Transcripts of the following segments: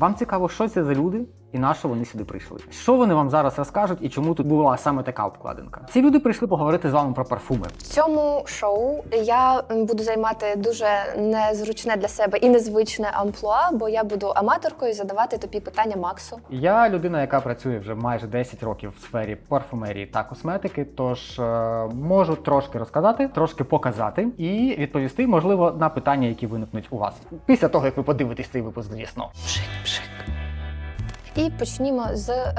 Вам цікаво, що це за люди і на що вони сюди прийшли? Що вони вам зараз розкажуть і чому тут була саме така обкладинка? Ці люди прийшли поговорити з вами про парфуми. В цьому шоу я буду займати дуже незручне для себе і незвичне амплуа, бо я буду аматоркою задавати тобі питання Максу. Я людина, яка працює вже майже 10 років в сфері парфумерії та косметики, тож е, можу трошки розказати, трошки показати і відповісти, можливо, на питання, які виникнуть у вас після того, як ви подивитесь цей випуск, звісно. І почнімо з е,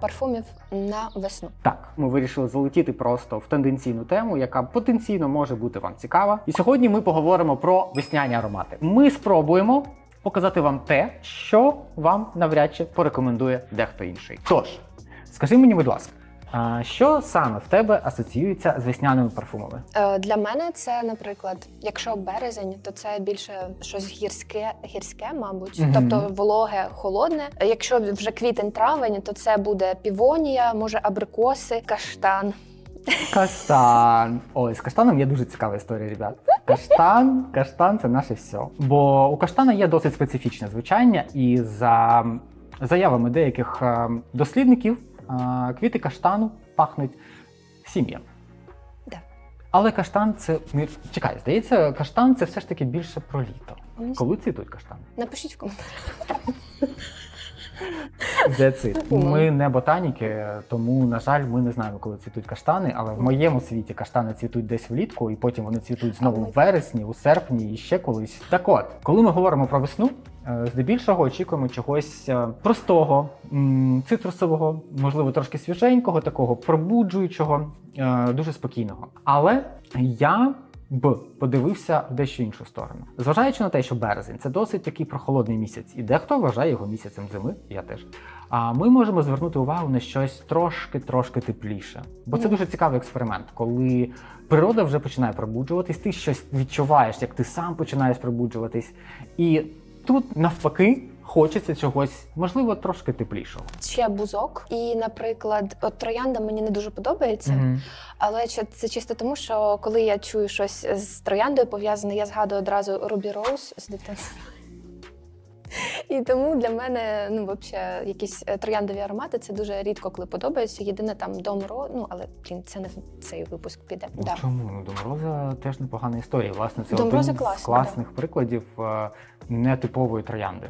парфумів на весну. Так, ми вирішили залетіти просто в тенденційну тему, яка потенційно може бути вам цікава. І сьогодні ми поговоримо про весняні аромати. Ми спробуємо показати вам те, що вам навряд чи порекомендує дехто інший. Тож, скажи мені, будь ласка, а що саме в тебе асоціюється з весняними парфумами? Е, Для мене це, наприклад, якщо березень, то це більше щось гірське, гірське, мабуть, Мгм. тобто вологе, холодне. Якщо вже квітень-травень, то це буде півонія, може абрикоси, каштан. Каштан. Ой, з каштаном є дуже цікава історія, ребят. Каштан, каштан це наше все. Бо у каштана є досить специфічне звучання, і за заявами деяких е, дослідників, квіти каштану пахнуть сім'ям. Да. Але каштан це. Чекай, здається, каштан це все ж таки більше про літо. Коли цвітуть каштани? Напишіть в коментарях. Ми не ботаніки, тому, на жаль, ми не знаємо, коли цвітуть каштани, але в моєму світі каштани цвітуть десь влітку, і потім вони цвітуть знову в вересні, у серпні і ще колись. Так от, коли ми говоримо про весну, здебільшого очікуємо чогось е, простого, цитрусового, можливо, трошки свіженького, такого пробуджуючого, е, дуже спокійного. Але я б подивився в дещо іншу сторону. Зважаючи на те, що березень це досить такий прохолодний місяць, і дехто вважає його місяцем зими, я теж. А ми можемо звернути увагу на щось трошки-трошки тепліше. Бо це дуже цікавий експеримент, коли природа вже починає пробуджуватись, ти щось відчуваєш, як ти сам починаєш пробуджуватись. І тут навпаки хочеться чогось, можливо, трошки теплішого. Ще бузок. І, наприклад, от троянда мені не дуже подобається. Мгм. Але чи- це чисто тому, що коли я чую щось з трояндою пов'язане, я згадую одразу Рубі Роуз з дитинства. І тому для мене ну, взагалі, якісь е, трояндові аромати це дуже рідко коли подобається. Єдине там Дом Ро, ну але блін, це не в цей випуск піде. Ну, Да. Чому? Ну, Домороза теж непогана історія. Власне, це Домороза один з класна, класних прикладів е, нетипової троянди.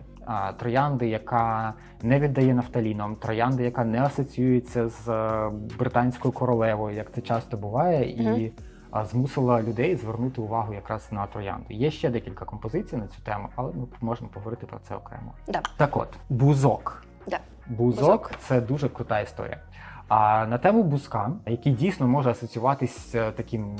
Троянди, яка не віддає нафталіном, троянди, яка не асоціюється з е, британською королевою, як це часто буває, і змусила людей звернути увагу якраз на троянду. Є ще декілька композицій на цю тему, але ми можемо поговорити про це окремо. Да. Так от, бузок. Да. Бузок, Бузок. це дуже крута історія. А на тему бузка, який дійсно може асоціюватись з таким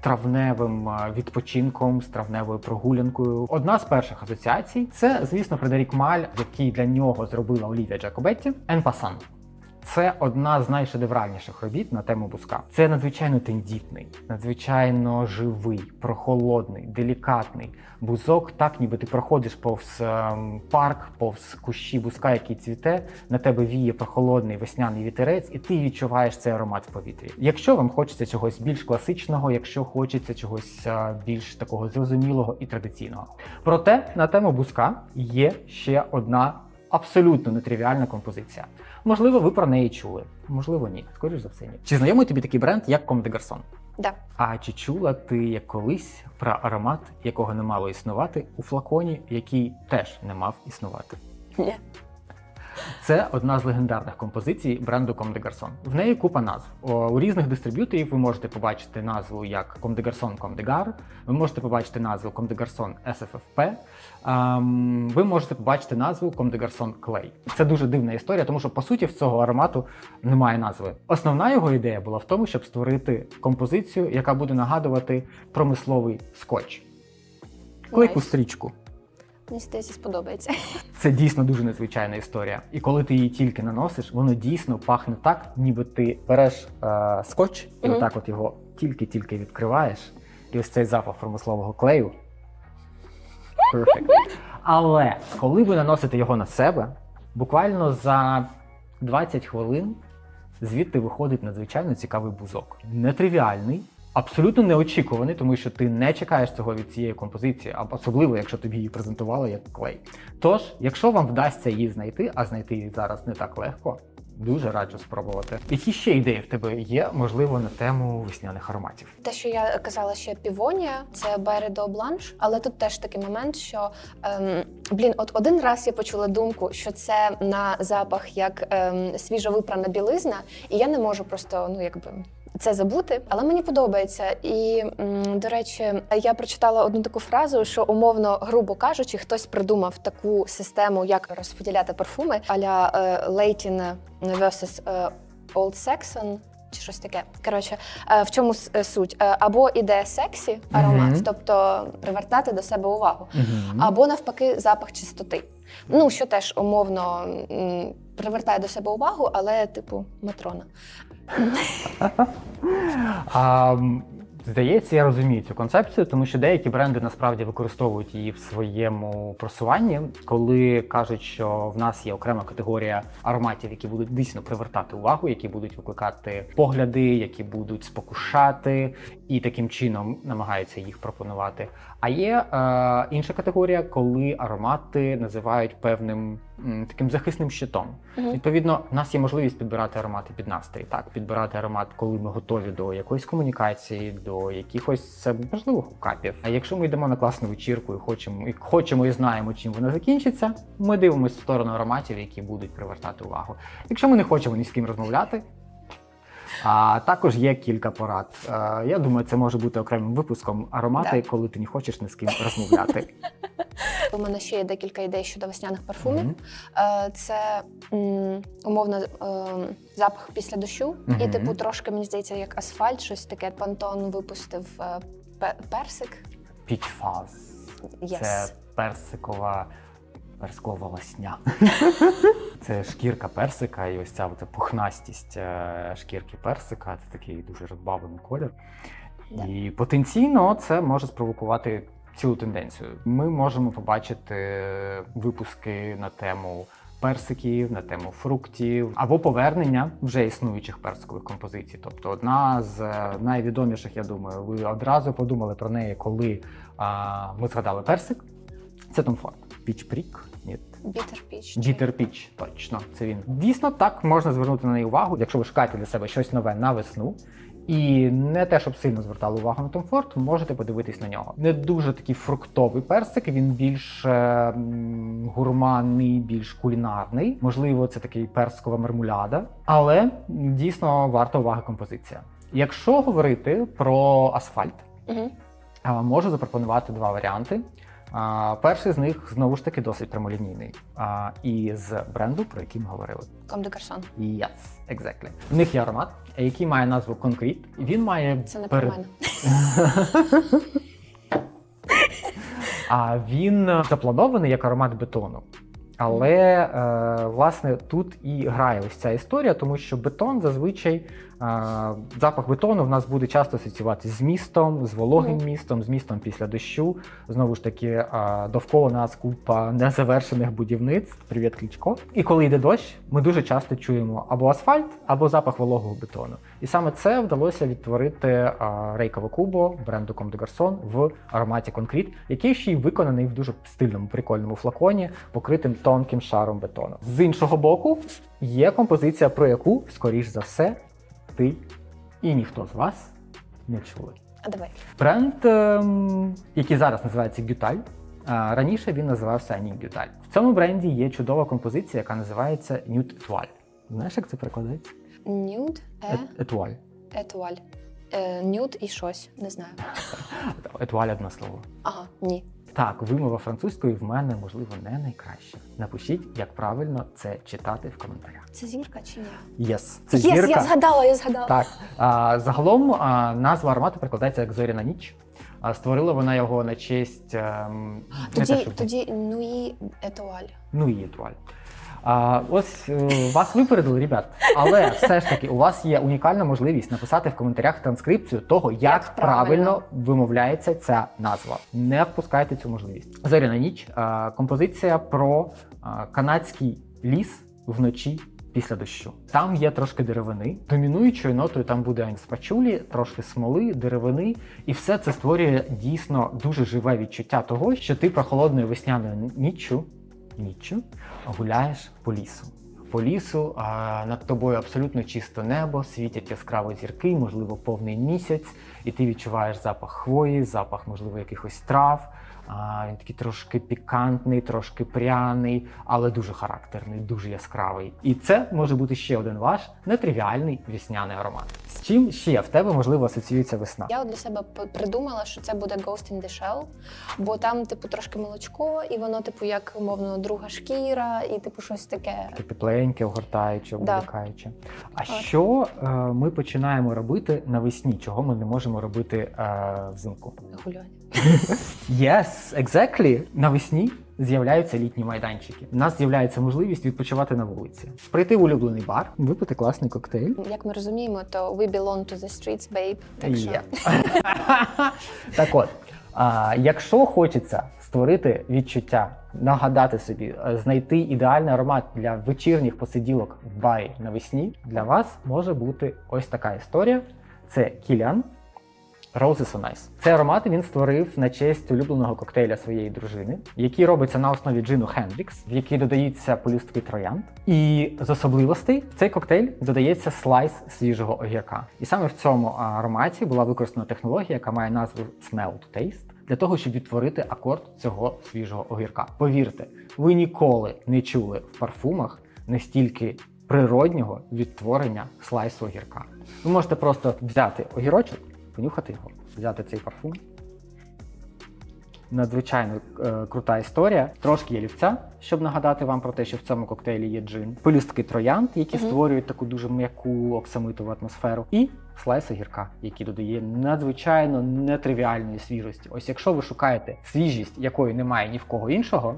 травневим е, відпочинком, з травневою прогулянкою. Одна з перших асоціацій це, звісно, Фредерік Маль, який для нього зробила Олівія Джакобетті. Passant. Це одна з найшедевральніших робіт на тему бузка. Це надзвичайно тендітний, надзвичайно живий, прохолодний, делікатний бузок, так ніби ти проходиш повз ем, парк, повз кущі бузка, який цвіте, на тебе віє прохолодний весняний вітерець, і ти відчуваєш цей аромат в повітрі. Якщо вам хочеться чогось більш класичного, якщо хочеться чогось е, більш такого зрозумілого і традиційного. Проте на тему бузка є ще одна абсолютно нетривіальна композиція. Можливо, ви про неї чули, можливо, ні. Скоріш за все, ні. Чи знайомий тобі такий бренд, як Comme des Garçons? Да. А чи чула ти як колись про аромат, якого не мало існувати, у флаконі, який теж не мав існувати? Ні. Це одна з легендарних композицій бренду Comme des Garçons. В неї купа назв. У різних дистриб'юторів ви можете побачити назву як Comme des Garçons Comme des Gar, ви можете побачити назву Comme des Garçons SFFP, ем, ви можете побачити назву Comme des Garçons Clay. Це дуже дивна історія, тому що по суті в цього аромату немає назви. Основна його ідея була в тому, щоб створити композицію, яка буде нагадувати промисловий скотч. Клейку стрічку. Мені здається, сподобається. Це дійсно дуже незвичайна історія. І коли ти її тільки наносиш, воно дійсно пахне так, ніби ти береш е, скотч і Мгм. отак от його тільки-тільки відкриваєш. І ось цей запах промислового клею. Perfect. Але коли ви наносите його на себе, буквально за 20 хвилин звідти виходить надзвичайно цікавий бузок. Нетривіальний, абсолютно неочікуваний, тому що ти не чекаєш цього від цієї композиції, особливо, якщо тобі її презентували як клей. Тож, якщо вам вдасться її знайти, а знайти її зараз не так легко. Дуже раджу спробувати. Які ще ідеї в тебе є, можливо, на тему весняних ароматів? Те, що я казала ще півонія, це Бередо Бланш, але тут теж такий момент, що ем, блін, от один раз я почула думку, що це на запах як ем, свіжовипрана білизна, і я не можу просто ну якби. Це забути, але мені подобається. І до речі, я прочитала одну таку фразу, що умовно, грубо кажучи, хтось придумав таку систему, як розподіляти парфуми, аля е, Leighton versus е, Old Saxon, чи щось таке. Коротше, е, в чому е, суть? Е, Або іде сексі аромат, Мгм. тобто привертати до себе увагу, Угу. або навпаки, запах чистоти. Ну, що теж умовно привертає до себе увагу, але типу матрона. здається, я розумію цю концепцію, тому що деякі бренди насправді використовують її в своєму просуванні, коли кажуть, що в нас є окрема категорія ароматів, які будуть дійсно привертати увагу, які будуть викликати погляди, які будуть спокушати, і таким чином намагаються їх пропонувати. А є е, інша категорія, коли аромати називають певним таким захисним щитом. Мгм. Відповідно, в нас є можливість підбирати аромати під настрій, так підбирати аромат, коли ми готові до якоїсь комунікації, до якихось е, можливо хукапів. А якщо ми йдемо на класну вечірку і хочемо і хочемо і знаємо, чим вона закінчиться, ми дивимося в сторону ароматів, які будуть привертати увагу. Якщо ми не хочемо ні з ким розмовляти. А також є кілька порад. Е, Я думаю, це може бути окремим випуском аромати, Так. коли ти не хочеш ні з ким розмовляти. У мене ще є декілька ідей щодо весняних парфумів. Мгм. Е, Це м, умовно ем, запах після дощу, і типу трошки мені здається, як асфальт, щось таке. Пантон випустив е, персик. Peach Fuzz. Yes. Це персикова персикова лосня. це шкірка персика, і ось ця от пухнастість е, шкірки персика. Це такий дуже розбавлений колір. Да. І потенційно це може спровокувати цілу тенденцію. Ми можемо побачити випуски на тему. Персиків на тему фруктів або повернення вже існуючих персикових композицій. Тобто, одна з е, найвідоміших, я думаю, ви одразу подумали про неї, коли а, ми згадали персик. Це Ford. Peach Prick. Ні, чи- Bitter точно, це він. Дійсно, так можна звернути на неї увагу, якщо ви шукаєте для себе щось нове на весну. І не те, щоб сильно звертали увагу на Ford, можете подивитись на нього. Не дуже такий фруктовий персик, він більш е, гурманний, більш кулінарний. Можливо, це такий персикова мармуляда, але дійсно варта уваги композиція. Якщо говорити про асфальт, а, Можу запропонувати два варіанти. А, Перший з них знову ж таки досить прямолінійний. А, І з бренду, про який ми говорили. Comme de Carson. Yes, exactly. В них є аромат, який має назву Concrete. Він має Це не про мене. А він запланований як аромат бетону. Але е, власне тут і грає ось ця історія, тому що бетон зазвичай е, запах бетону в нас буде часто асоціюватися з містом, з вологим Мгм. містом, з містом після дощу. Знову ж таки, е, довкола нас купа незавершених будівництв. Привіт, Кличко. І коли йде дощ, ми дуже часто чуємо або асфальт, або запах вологого бетону. І саме це вдалося відтворити е, Рейково Кубо бренду Comme de Garçon в ароматі Concrete, який ще й виконаний в дуже стильному, прикольному флаконі, покритим тонким шаром бетону. З іншого боку, є композиція, про яку, скоріш за все, ти і ніхто з вас не чули. А давай. Бренд, ем, який зараз називається Гюталь. Раніше він називався Ані Гюталь. В цьому бренді є чудова композиція, яка називається Nude Etoile. Знаєш, як це перекладається? Nude, е, Етуаль. етуаль. Е, Нюд і щось, не знаю. Етуаль одне слово. Ага, ні. Так, вимова французької в мене, можливо, не найкраща. Напишіть, як правильно це читати в коментарях. Це зірка чи ні? Єс, це yes, зірка. я згадала, я згадала. Так, а, загалом а, назва аромату перекладається як зоряна ніч. А, створила вона його на честь ем, не те, Тоді, тоді нуї етуаль. Нуї етуаль. А, ось е, вас випередили, ребят. Але все ж таки у вас є унікальна можливість написати в коментарях транскрипцію того, як, Як правильно. правильно вимовляється ця назва. Не впускайте цю можливість. Зоряна ніч. Композиція про канадський ліс вночі після дощу. Там є трошки деревини. Домінуючою нотою там буде аньспачулі, трошки смоли, деревини, і все це створює дійсно дуже живе відчуття того, що ти прохолодною весняною ніччю, ніччю гуляєш по лісу. По лісу а над тобою абсолютно чисте небо, світять яскраво зірки, можливо, повний місяць, і ти відчуваєш запах хвої, запах, можливо, якихось трав. А, він такий трошки пікантний, трошки пряний, але дуже характерний, дуже яскравий. І це може бути ще один ваш нетривіальний вісняний аромат. З чим ще в тебе можливо асоціюється весна? Я от для себе придумала, що це буде Ghost in the Shell, бо там, типу, трошки молочко, і воно, типу, як умовно друга шкіра, і типу щось таке. Таке тепленьке, огортаюче, Да. обволікаюче. А що е, ми починаємо робити навесні, чого ми не можемо робити е, взимку? Гуляння. Yes, exactly. Навесні з'являються літні майданчики. У нас з'являється можливість відпочивати на вулиці, прийти в улюблений бар, випити класний коктейль. Як ми розуміємо, то we belong to the streets, babe. Так що так от, а, якщо хочеться створити відчуття, нагадати собі, е, знайти ідеальний аромат для вечірніх посиділок в барі навесні, для вас може бути ось така історія. Це Кілян Roses on Ice. Цей аромат він створив на честь улюбленого коктейля своєї дружини, який робиться на основі джину Хендрікс, в який додається полюстки троянд. І з особливостей в цей коктейль додається слайс свіжого огірка. І саме в цьому ароматі була використана технологія, яка має назву Smell to Taste, для того, щоб відтворити акорд цього свіжого огірка. Повірте, ви ніколи не чули в парфумах настільки природнього відтворення слайсу огірка. Ви можете просто взяти огірочок, понюхати його, взяти цей парфум. Надзвичайно е, крута історія. Трошки є лівця, щоб нагадати вам про те, що в цьому коктейлі є джин. Пелюстки троянд, які Мгм. створюють таку дуже м'яку оксамитову атмосферу. І слайс огірка, який додає надзвичайно нетривіальної свіжості. Ось якщо ви шукаєте свіжість, якої немає ні в кого іншого,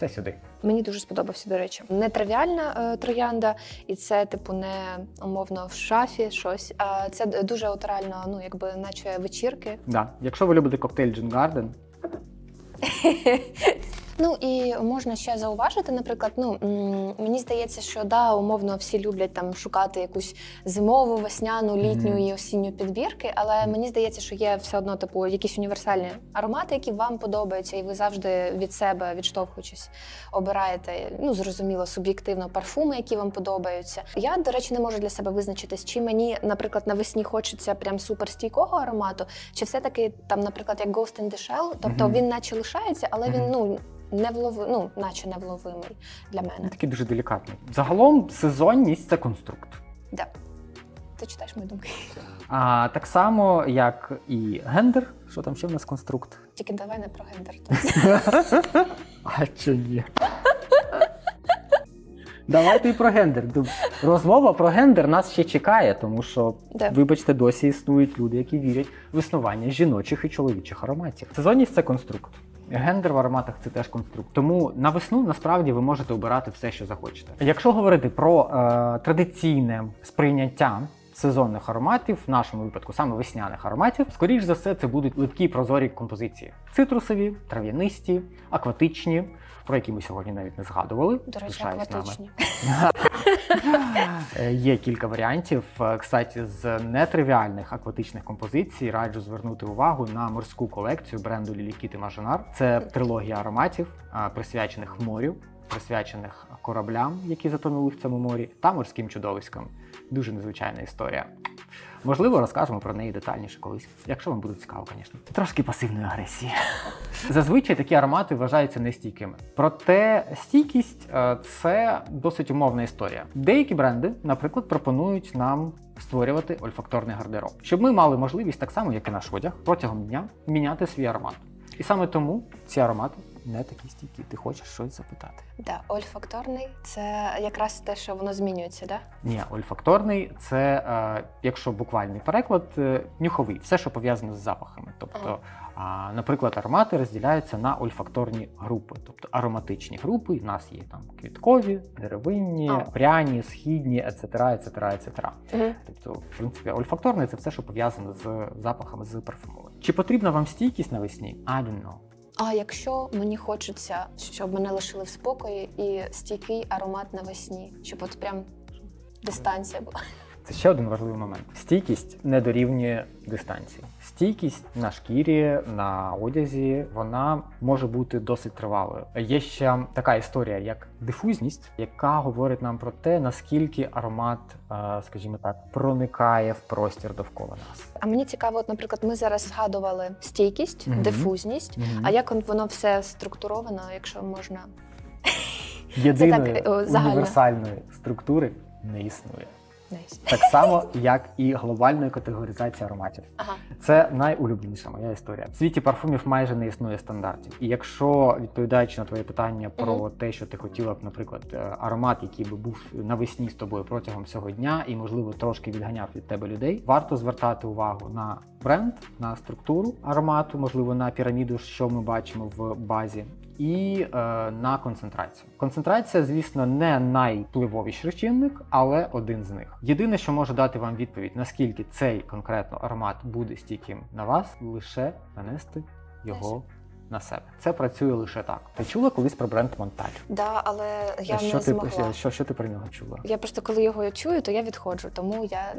це сюди. Мені дуже сподобався, до речі. Нетривіальна е, троянда, і це, типу, не умовно в шафі щось. А це дуже от реально, ну якби наче вечірки. Да. Якщо ви любите коктейль Джин Гарден, Ну і можна ще зауважити, наприклад, ну мені здається, що да, умовно всі люблять там шукати якусь зимову, весняну, літню Мгм. і осінню підбірки, але мені здається, що є все одно типу якісь універсальні аромати, які вам подобаються, і ви завжди від себе відштовхуючись обираєте. Ну зрозуміло, суб'єктивно парфуми, які вам подобаються. Я, до речі, не можу для себе визначитись, чи мені, наприклад, навесні хочеться прям суперстійкого аромату, чи все-таки там, наприклад, як Ghost in the Shell, тобто Мгм. він наче лишається, але він ну. Не влови, ну, наче невловимий для мене. такий дуже делікатний. Загалом сезонність це конструкт. Да. Ти читаєш мої думки. А так само, як і гендер, що там ще в нас конструкт. Тільки давай не про гендер. А чи ні? Давайте і про гендер. Розмова про гендер нас ще чекає, тому що, Да. вибачте, досі існують люди, які вірять в існування жіночих і чоловічих ароматів. Сезонність це конструкт. Гендер в ароматах це теж конструкт. Тому на весну насправді ви можете обирати все, що захочете. Якщо говорити про е, традиційне сприйняття сезонних ароматів, в нашому випадку саме весняних ароматів, скоріш за все, це будуть липкі прозорі композиції: цитрусові, трав'янисті, акватичні, про які ми сьогодні навіть не згадували. До речі, Лишаюсь нами. Е, Є кілька варіантів. Е, Кстати, з нетривіальних акватичних композицій раджу звернути увагу на морську колекцію бренду Лілікіти Мажонар. Це трилогія ароматів, е, присвячених морю, присвячених кораблям, які затонули в цьому морі, та морським чудовиськам. Дуже незвичайна історія. Можливо, розкажемо про неї детальніше колись, якщо вам буде цікаво, звісно. Трошки пасивної агресії. Зазвичай такі аромати вважаються нестійкими. Проте стійкість е, це досить умовна історія. Деякі бренди, наприклад, пропонують нам створювати ольфакторний гардероб, щоб ми мали можливість, так само як і наш одяг, протягом дня міняти свій аромат. І саме тому ці аромати не такі стійкі. Ти хочеш щось запитати? Да, ольфакторний це якраз те, що воно змінюється, да? Ні, ольфакторний це, е, якщо буквальний переклад, е, нюховий, все, що пов'язане з запахами. Тобто, а, наприклад, аромати розділяються на ольфакторні групи, тобто ароматичні групи. У нас є там квіткові, деревинні, А. пряні, східні, etc., etc., etc. Угу. Тобто, в принципі, ольфакторний це все, що пов'язане з запахами з парфумованим. Чи потрібна вам стійкість навесні? I don't know. А якщо мені хочеться, щоб мене лишили в спокої і стійкий аромат навесні, щоб от прям дистанція була. Це ще один важливий момент. Стійкість не дорівнює дистанції. Стійкість на шкірі, на одязі, вона може бути досить тривалою. Є ще така історія, як дифузність, яка говорить нам про те, наскільки аромат, е, скажімо так, проникає в простір довкола нас. А мені цікаво, от, наприклад, ми зараз згадували стійкість, Мгм. дифузність. А як воно все структуровано, якщо можна? єдиної так, о, універсальної структури не існує. Найс. Так само, як і глобальної категоризації ароматів. Ага. Це найулюбленіша моя історія. В світі парфумів майже не існує стандартів. І якщо відповідаючи на твоє питання про Мгм. те, що ти хотіла б, наприклад, е, аромат, який би був навесні з тобою протягом всього дня, і можливо трошки відганяв від тебе людей, варто звертати увагу на бренд, на структуру аромату, можливо, на піраміду, що ми бачимо в базі. І е, на концентрацію. Концентрація, звісно, не найвпливовіший чинник, але один з них. Єдине, що може дати вам відповідь, наскільки цей конкретно аромат буде стійким на вас, лише нанести його на себе. Це працює лише так. Ти чула колись про бренд Монталь? Да, але я що не ти змогла. що, що ти про нього чула? Я просто коли його чую, то я відходжу, тому я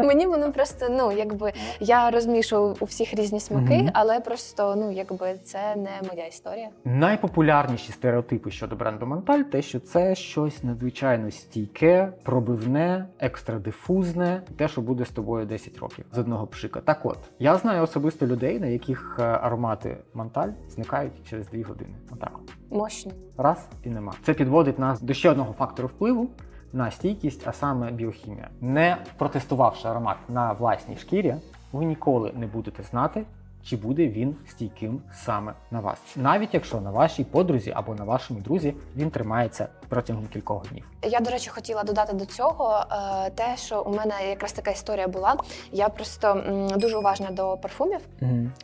мені воно просто ну якби я розмішую у всіх різні смаки, але просто ну якби це не моя історія. Найпопулярніші стереотипи щодо бренду Монталь те, що це щось надзвичайно стійке, пробивне, екстрадифузне, те, що буде з тобою 10 років з одного пшика. Так от, я знаю особисто людей, на яких е, аромати Монталь зникають через 2 години. Отак. Мощно. Раз і нема. Це підводить нас до ще одного фактору впливу на стійкість, а саме біохімія. Не протестувавши аромат на власній шкірі, ви ніколи не будете знати, чи буде він стійким саме на вас, навіть якщо на вашій подрузі або на вашому друзі він тримається протягом кількох днів. Я, до речі, хотіла додати до цього е, те, що у мене якраз така історія була. Я просто дуже уважна до парфумів.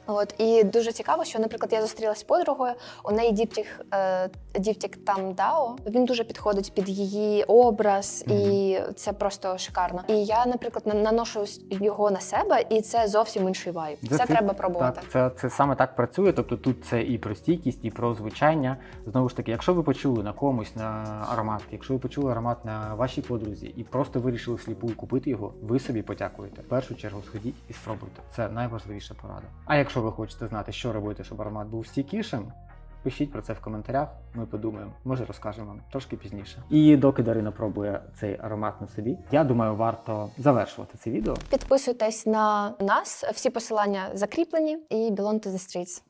От і дуже цікаво, що, наприклад, я зустрілася з подругою. У неї діптік, е, діптік там Дао. Він дуже підходить під її образ, і це просто шикарно. І я, наприклад, на- наношу його на себе, і це зовсім інший вайб. Це, Це- треба пробувати. Це, це саме так працює. Тобто тут це і про стійкість, і про звучання. Знову ж таки, якщо ви почули на комусь на аромат, якщо ви почули аромат на вашій подрузі і просто вирішили сліпу купити його, ви собі подякуєте. В першу чергу сходіть і спробуйте. Це найважливіша порада. А якщо ви хочете знати, що робити, щоб аромат був стійкішим. Пишіть про це в коментарях, ми подумаємо, може розкажемо вам трошки пізніше. І доки Дарина пробує цей аромат на собі, я думаю, варто завершувати це відео. Підписуйтесь на нас. Всі посилання закріплені і Belong to the Streets.